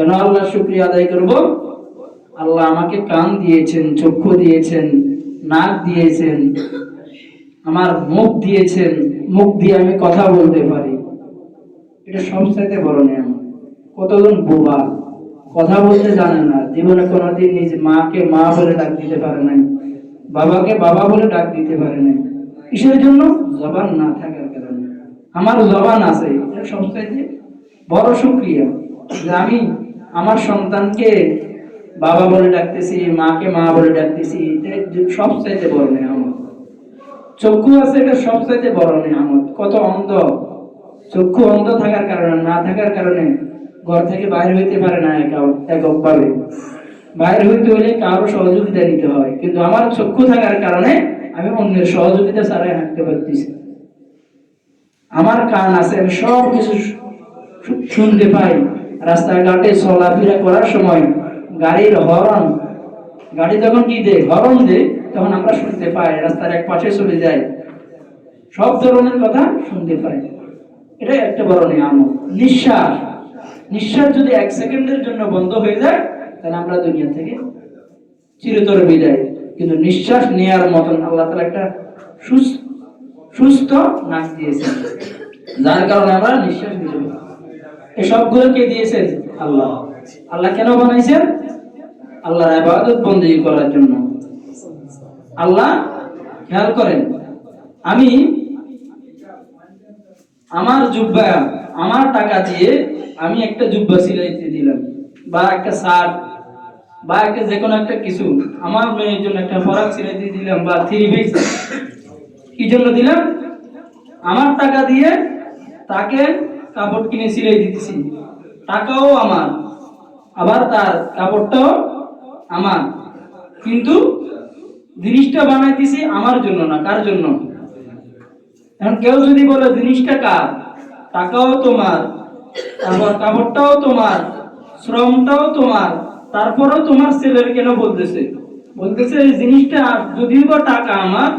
কেন আল্লাহ শুক্রিয়া আদায় করব? আল্লাহ আমাকে কান দিয়েছেন, চক্ষু দিয়েছেন, নাক দিয়েছেন, আমার মুখ দিয়েছেন, মুখ দিয়ে আমি কথা বলতে পারি। এটা সবচাইতে বড় নিয়ম। কতজন বোবা কথা বলতে জানে না, জীবনে কোনোদিন নিজ মাকে মা বলে ডাক দিতে পারে নাই, বাবাকে বাবা বলে ডাক দিতে পারে নাই। কিসের জন্য? জবান না থাকার কারণে। আমার জবান আছে, এটা সবচাইতে বড় শুক্রিয়া যে আমি আমার সন্তানকে বাবা বলে ডাকতেছি, মাকে মা বলে ডাকতেছি, এটা সবচাইতে বড় নিয়ামত। চক্ষু আছে এটা সবচাইতে বড় নিয়ামত। কত অন্ধ। চক্ষু অন্ধ থাকার কারণে, না থাকার কারণে ঘর থেকে বাইরে হইতে পারে না একা- এককভাবে বাইরে হইতে হলে কারও সহযোগিতা নিতে হয়। কিন্তু আমার চক্ষু থাকার কারণে আমি অন্যের সহযোগিতা ছাড়াই হাঁটতে পারতেছি। আমার কান আছে, আমি সব কিছু শুনতে পাই। রাস্তাঘাটে চলাফেরা করার সময় গাড়ির হরন গাড়ি যখন কি দে হরন দে তখন আমরা শুনতে পাই, রাস্তার এক পাশে চলে যায়। সব ধরনের কথা শুনতে পাই। এটা একটা বড় নিয়ামত নিঃশ্বাস। নিঃশ্বাস যদি এক সেকেন্ডের জন্য বন্ধ হয়ে যায়, তাহলে আমরা দুনিয়া থেকে চিরতর বিদায়। কিন্তু নিঃশ্বাস নেওয়ার মতন আল্লাহ তালা একটা সুস্থ সুস্থ নাক দিয়েছেন। যার কারণে আমরা নিঃশ্বাস নিতে পারি। সবগুলো কে দিয়েছেন আল্লাহ। আল্লাহ কেন বানাইছেন? আল্লাহর ইবাদত বন্দী করার জন্য। আল্লাহ খেয়াল করেন, আমি আমার জুব্বা, আমার টাকা দিয়ে আমি একটা জুব্বা সিলাইতে দিলাম, বা একটা শার্ট, বা একটা যে কোনো একটা কিছু। আমার মেয়ের জন্য একটা ফরাক সিলাইতে দিলাম, বা থ্রি পিস। কি জন্য দিলাম? আমার টাকা দিয়ে তাকে কাপড় কিনে সিলাই দিতেছি। টাকাও আমার। আবার তার কাপড়টাও আমার। কিন্তু জিনিসটা বানাইতেছি আমার জন্য না, কার জন্য? এখন কেউ যদি বলে, জিনিসটা কার? টাকাও তোমার, তারপর কাপড়টাও তোমার, শ্রমটাও তোমার, তারপরেও তোমার ছেলের কেন বলতেছে? বলতেছে, এই জিনিসটা যদিও বা টাকা আমার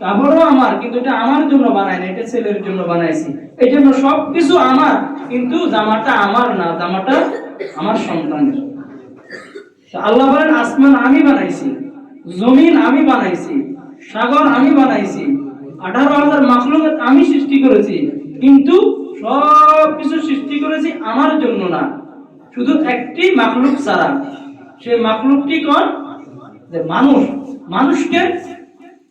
কাপড়ও আমার, কিন্তু এটা আমার জন্য বানাই না, এটা ছেলের জন্য বানাইছি। এই জন্য সবকিছু আমার, কিন্তু জামাটা আমার না, জামাটা আমার সন্তানের। আল্লাহ বলেন, আসমান আমি বানাইছি, জমিন আমি বানাইছি, সাগর আমি বানাইছি, আঠারো হাজার মাখলুক আমি সৃষ্টি করেছি, কিন্তু সব কিছু সৃষ্টি করেছি আমার জন্য না। শুধু একটি মাখলুক ছাড়া। সে মাখলুকটি কোন যে মানুষ, মানুষকে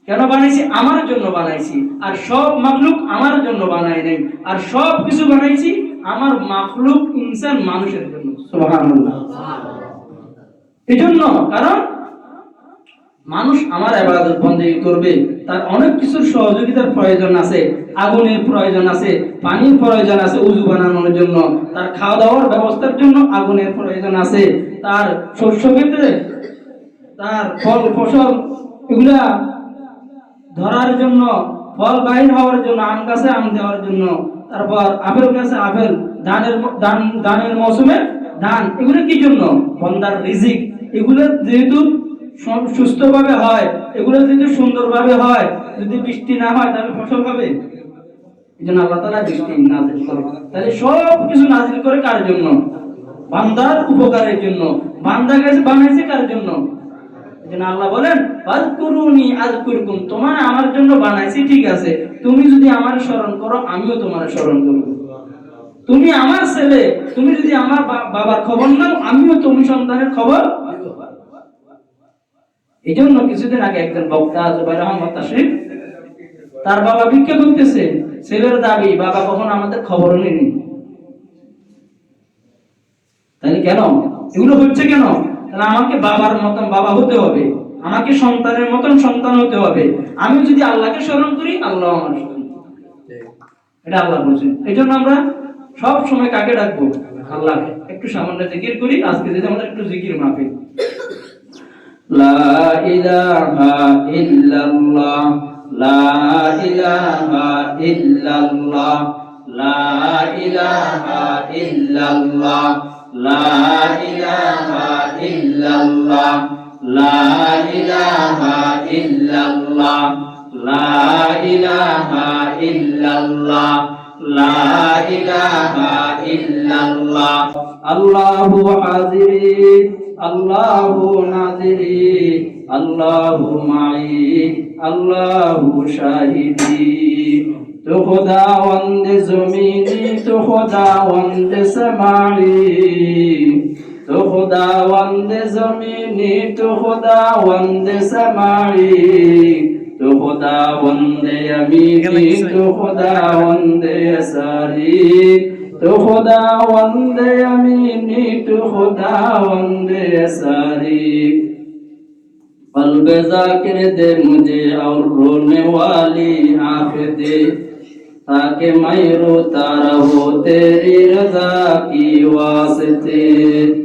কেন বানাইছি? আমার জন্য বানাইছি। আর সব মাখলুক আমার জন্য বানাই নাই। আর সব কিছু বানাইছি আমার মাখলুক ইনসান মানুষের জন্য। এই জন্য কারণ মানুষ আমার আবাদত বন্দী করবে, তার অনেক কিছুর সহযোগিতার প্রয়োজন আছে, আগুনের প্রয়োজন আছে, পানির প্রয়োজন আছে উজু বানানোর জন্য, তার খাওয়া দাওয়ার ব্যবস্থার জন্য আগুনের প্রয়োজন আছে, তার শস্য ক্ষেত্রে তার ফল ফসল এগুলা ধরার জন্য, ফল বাইর হওয়ার জন্য, আম গাছে আম দেওয়ার জন্য, তারপর আপেল গাছে আপেল, ধানের ধান, ধানের মৌসুমে ধান, এগুলো কি জন্য? বন্দার রিজিক। এগুলো যেহেতু সুস্থভাবে হয়, এগুলো যদি সুন্দরভাবে হয়, যদি বৃষ্টি না হয়, তাহলে ফসল হবে? এই আল্লাহ তালা বৃষ্টি নাজিল করে তাহলে সব কিছু নাজিল করে কার জন্য? বান্দার উপকারের জন্য। বান্দা গেছে বানাইছে কার জন্য? আল্লাহ বলেন তোমার আমার জন্য বানাইছি, ঠিক আছে। তুমি যদি আমার স্মরণ করো, আমিও তোমার স্মরণ করব। তুমি আমার ছেলে, তুমি যদি আমার বাবার খবর নাও, আমিও তুমি সন্তানের খবর এই জন্য কিছুদিন আগে একজন বক্তা তার বাবা ভিক্ষা করতেছে। ছেলের দাবি, বাবা কখনো আমাদের খবর নেয়নি। তাহলে কেন? এগুলো হচ্ছে কেন? তাহলে আমাকে বাবার মতন বাবা হতে হবে। আমাকে সন্তানের মতন সন্তান হতে হবে। আমি যদি আল্লাহকে স্মরণ করি, আল্লাহ আমার স্মরণ। এটা আল্লাহ বলছেন। এই জন্য আমরা সব সময় কাকে ডাকবো? আল্লাহ একটু সামান্য জিকির করি, আজকে যদি আমাদের একটু জিকির মাফে লা লা ইলাহা ইল্লাল্লাহ, লা ইলাহা ইল্লাল্লাহ, লা ইলাহা ইল্লাল্লাহ, লা ইলাহা ইল্লাল্লাহ। আল্লাহু হাজিরি, আল্লাহু নাজিরি, আল্লাহু মাই আল্লাহু শাহিদি। تو خداوند زمینی تو خداوند سماعی تو خداوند زمینی تو خداوند سماعی تو خداوند یمینی تو خداوند یساری تو خداوند یمینی تو خداوند یساری قلب ذاکر دے مجھے اور رونے والی آنکھ دے ताकि मैं रो तारा हो तेरी रजा की वास्ते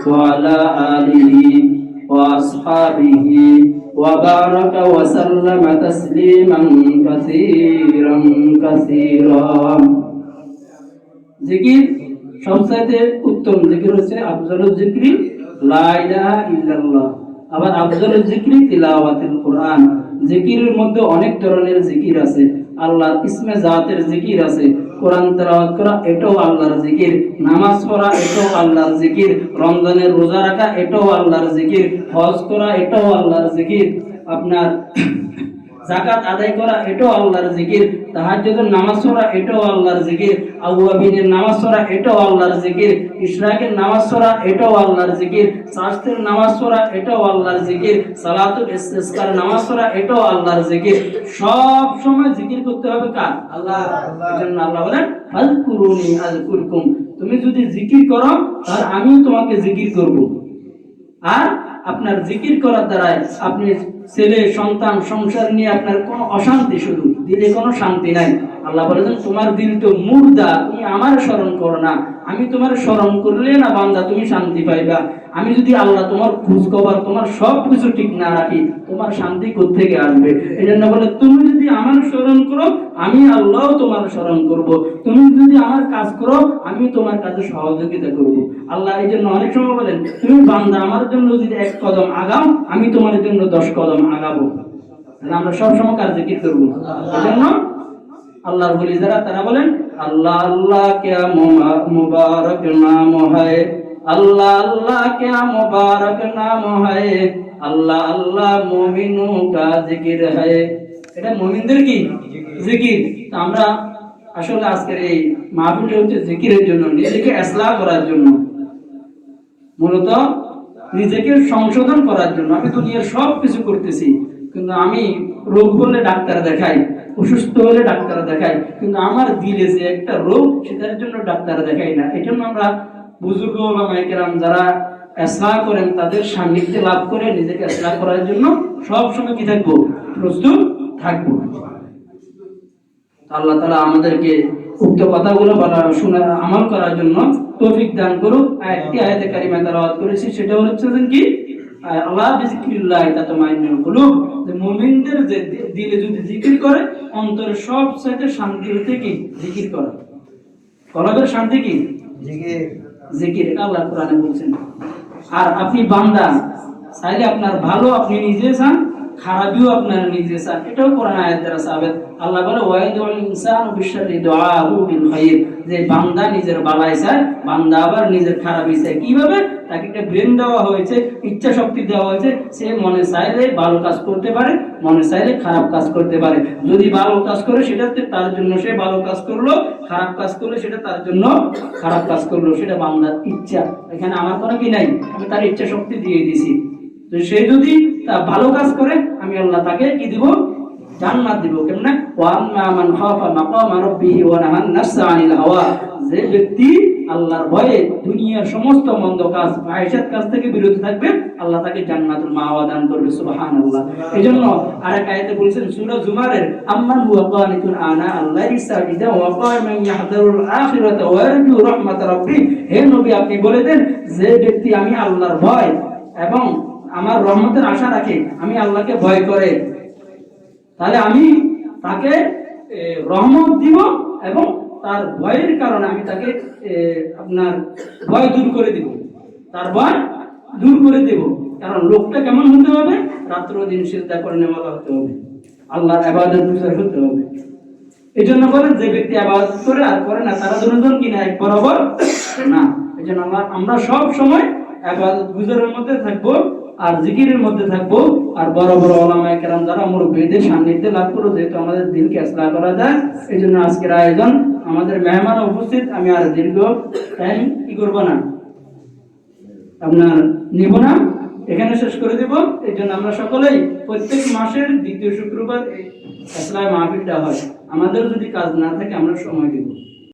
alayhi wa ala alihi wa ashabihi وبارك وسلم تسليما كثيرا كثيرا জিকির সবচাইতে উত্তম জিকির হচ্ছে আফজল জিক্রি লা ইলাহা ইল্লাল্লাহ আবার আফজল জিক্রি তিলাওয়াতুল কোরআন জিকিরের মধ্যে অনেক ধরনের জিকির আছে আল্লাহর ইসমে জাতের জিকির আছে। কোরআন তেলাওয়াত করা, এটাও আল্লাহর জিকির। নামাজ পড়া, এটাও আল্লাহর জিকির। রমজানের রোজা রাখা, এটাও আল্লাহর জিকির। হজ করা, এটাও আল্লাহর জিকির। আপনার জাকাত আদায় করা এটাও আল্লাহর জিকির। তাহাজ্জুদের নামাজ পড়া এটাও আল্লাহর জিকির। আউয়াবিনের নামাজ পড়া এটাও আল্লাহর জিকির। ইশরাকের নামাজ পড়া এটাও আল্লাহর জিকির। শাস্ত্রের নামাজ পড়া এটাও আল্লাহর জিকির। সালাতুল ইস্তিসকার নামাজ পড়া এটাও আল্লাহর জিকির। সব সময় জিকির করতে হবে কার? আল্লাহ। এজন্য আল্লাহ বলেন ফাজকুরুনি আযকুরকুম। তুমি যদি জিকির করো তাহলে আমিও তোমাকে জিকির করব। আর আপনার জিকির করার দ্বারাই আপনি ছেলে, সন্তান, সংসার নিয়ে আপনার কোনো অশান্তি শুধু দিলে কোনো শান্তি নাই। আল্লাহ বলেছেন, তোমার দিল তো মুর্দা, তুমি আমার স্মরণ করো না। আমি তোমার স্মরণ করলে না বান্দা, তুমি শান্তি পাইবা। আমি যদি আল্লাহ তোমার খোঁজ খবর তোমার সব কিছু ঠিক না রাখি, তোমার শান্তি কোথেকে আসবে? এই জন্য বলে, তুমি যদি আমার স্মরণ করো, আমি আল্লাহ তোমার স্মরণ করব। তুমি যদি আমার কাজ করো, আমি তোমার কাজে সহযোগিতা করব। আল্লাহ এই জন্য অনেক সময় বলেন, তুমি বান্দা, আমার জন্য যদি এক কদম আগাও, আমি তোমার জন্য দশ কদম আগাবো। তাহলে আমরা সবসময় কাজ জিকির করব? আল্লাহ আল্লাহর বলি যারা, তারা বলেন, আল্লাহ আল্লাহ কেয়া মুবারক নাম হয়। আল্লাহ আল্লাহ কেয়া মুবারক নাম হয়। আল্লাহ আল্লাহ, মমিনু কা জিকির হয়। এটা মমিনদের কি? জিকির। আমরা আসলে আজকের এই মাহফিলটা হচ্ছে জিকিরের জন্য, নিজেকে এসলা করার জন্য। মূলত নিজেকে সংশোধন করার জন্য। আমি দুনিয়ার সব কিছু করতেছি, কিন্তু আমি রোগ হলে ডাক্তার দেখাই, অসুস্থ হলে ডাক্তার দেখাই, কিন্তু আমার দিলে যে একটা রোগ, সেটার জন্য ডাক্তার দেখাই না। এই জন্য আমরা বুজুর্গ বা মাইকেরাম যারা এসলা করেন, তাদের সান্নিধ্যে লাভ করে নিজেকে এসলা করার জন্য সব সময় কি থাকব? প্রস্তুত থাকব। আল্লাহ তালা আমাদেরকে উক্ত কথাগুলো বলা শোনা আমল করার জন্য তৌফিক দান করুক। আয়াতে কারিমা তালাওয়াত করেছি সেটা হচ্ছে কি? আল্লাহ কুলুব। যে মুমিনদের যে দিলে যদি জিকির করে অন্তরের সব চাইতে শান্তি হতে কি জিকির করা। কলবের শান্তি কি? জিকির এটা আল্লাহ কোরআনে বলছেন। আর আপনি বান্দা চাইলে আপনার ভালো আপনি নিজে চান খারাপিও আপনারা নিজে চান এটাও কোরআন আয়াত দ্বারা সাবেত। আল্লাহ বলে, ওয়াইদুল ইনসানু বিশারি দুআহু বিল খাইর। যে বান্দা নিজের বালাই চায় বান্দা আবার নিজের খারাপই চায় কীভাবে? তাকে একটা ব্রেন দেওয়া হয়েছে, ইচ্ছা শক্তি দেওয়া হয়েছে। সে মনে চাইলে ভালো কাজ করতে পারে, মনে চাইলে খারাপ কাজ করতে পারে। যদি ভালো কাজ করে সেটাতে তার জন্য সে ভালো কাজ করল, খারাপ কাজ করলে সেটা তার জন্য খারাপ কাজ করল, সেটা বান্দার ইচ্ছা। এখানে আমার কোনো কি নাই? আমি তার ইচ্ছা শক্তি দিয়ে দিছি। তো সে যদি তা ভালো কাজ করে আমি আল্লাহ তাকে কি দিব? জান্নাত দিব। কেমনে? মান রাব্বিহি ওয়া নাহান নাফসা আনিল হাওয়া। যে ব্যক্তি আল্লাহর ভয়ে দুনিয়ার সমস্ত মন্দ কাজ, ফাহিশাত কাজ থেকে বিরত থাকবে, আল্লাহ তাকে জান্নাতুল মাওয়া দান করবে, সুবহানাল্লাহ। এজন্য আরেক আয়াতে বলেছেন, সূরা জুমারের, আম্মান হুয়া কানিতুন আনা ওয়া ইয়াহদারুল ওয়া ইয়ারজু রাহমাত রাব্বি। হে নবী, আপনি বলে দেন, যে ব্যক্তি আমি আল্লাহর ভয় এবং আমার রহমতের আশা রাখে, আমি আল্লাহকে ভয় করে। তাহলে আমি তাকে রহমত দিব এবং তার ভয়ের কারণে আমি তাকে আপনার ভয় দূর করে দিব। তার ভয় দূর করে দেব। কারণ লোকটা কেমন হতে হবে? রাত্র দিন চিন্তা করে নেওয়া হতে হবে। আল্লাহর আবাদত গুজার হতে হবে। এই জন্য বলেন, যে ব্যক্তি আবাদত করে আর করে না, তারা দুজন কিনা এক বরাবর? না। এই জন্য আমরা আমরা সব সময় আবাদত গুজারের মধ্যে থাকব। আর জিকিরের মধ্যে থাকব। আর বড় বড় ওলামায়ে কেরাম যারা মুরব্বীদের সান্নিধ্যে লাভ করব যেহেতু আমাদের দিনকে ইসলাহ করা যায়। এই জন্য আজকের আয়োজন, আমাদের মেহমান উপস্থিত, আমি আর দীর্ঘ টাইম কি করব না। আপনার নিব না, এখানে শেষ করে দেব। এই জন্য আমরা সকলেই প্রত্যেক মাসের দ্বিতীয় শুক্রবার এই ইসলাম মাহফিলটা হয়। আমাদের যদি কাজ না থাকে, আমরা সময় দেব।